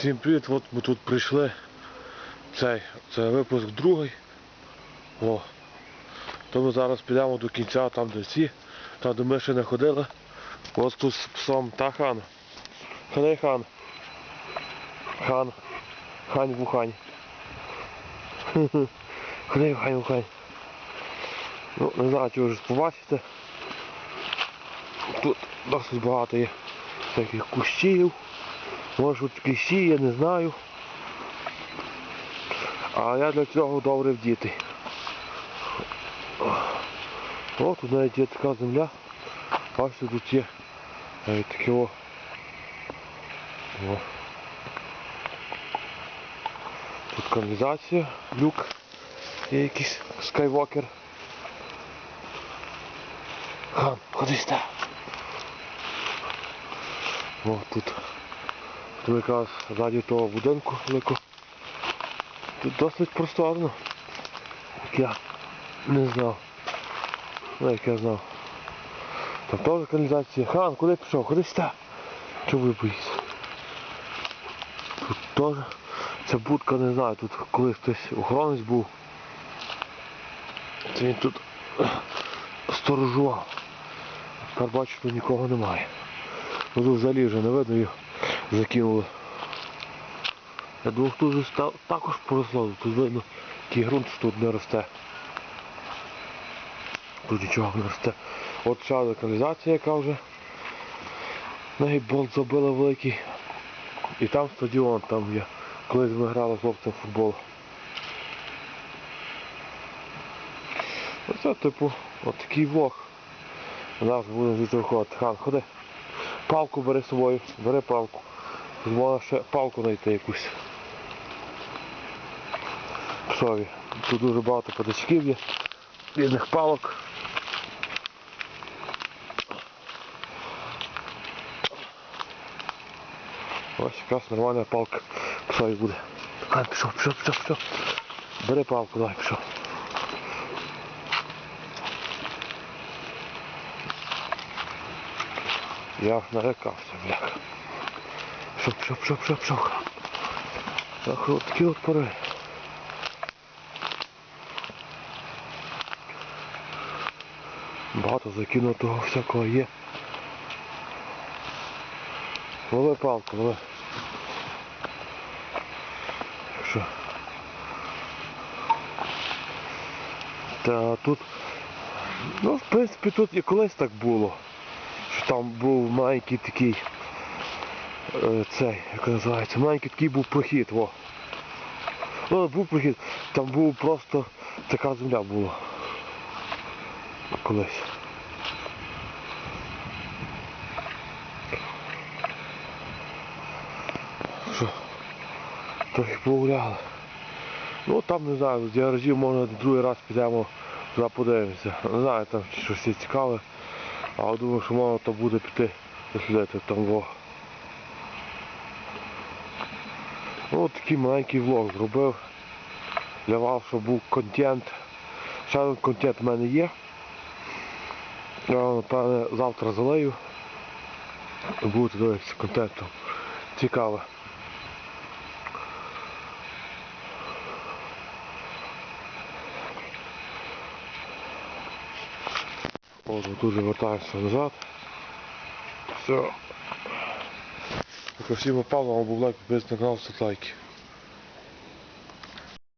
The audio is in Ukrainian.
Всім привіт, от ми тут прийшли. Цей, це випуск другий. О. То ми зараз підемо до кінця, там де ці, там де ми ще не ходили. Ось тут з псом та хан. Ходи хан. Хан. Хань вухань. Ходи хань вухань. Ну, не знаю, чи ви вже побачите. Тут досить багато є всяких кущів. Може тут кліщі, я не знаю. А я для цього добре вдіти. О, тут навіть є така земля. Бачите, тут є навіть таке о. о. Тут каналізація, люк, є якийсь скайвокер. Хан, ходи сюди. О, тут. Тут якраз ззаді того будинку великого. Тут досить просторно. Як я не знав. Ну як я знав. Там теж каналізація. Хан, куди пішов? Куди сюди? Чого ви боїться? Тут теж. Ця будка не знаю, тут колись хтось охоронець був. Це він тут сторожував. Тепер бачу, тут нікого немає. Ну тут взагалі вже не видно їх закинули. Я думав, тут вже ста- також поросло, тут видно, який ґрунт тут не росте. Тут нічого не росте. От ще одна яка вже неї болт забила великий. І там стадіон, там є. Колись ми грали з хлопцем футбол. Оце типу, от такий влог. Зараз будемо звідти виходити. Хан, ходи. Палку бери з собою, бери палку. Тут ще палку знайти якусь. Псові. Тут дуже багато подачків є. Різних палок. Ось якраз нормальна палка псові буде. Хан, пішов, пішов, пішов, пішов. Бери палку, давай, пішов. Я налякався, бляха. Пішов, пішов, пішов, пішов, пішов. Ах, от такі от пори. Багато закинутого всякого є. Лови палку, лови. Що? Та тут, ну, в принципі, тут і колись так було. Що там був маленький такий, цей, як називається, маленький такий був прохід, во. Ну, був прохід, там був просто така земля була. Колись. Що? Трохи погуляли. Ну там не знаю, з гаражів можна другий раз підемо туди подивимося. Не знаю, там щось є цікаве. А думаю, що можна то буде піти дослідити там во. Ну от такий маленький влог зробив. Для вас, щоб був контент. Ще один контент в мене є. Я напевне, завтра залею. І Будете дивитися контентом. Цікаве. От, тут же вертаємося назад. Все. Because you were Pablo on the like business, and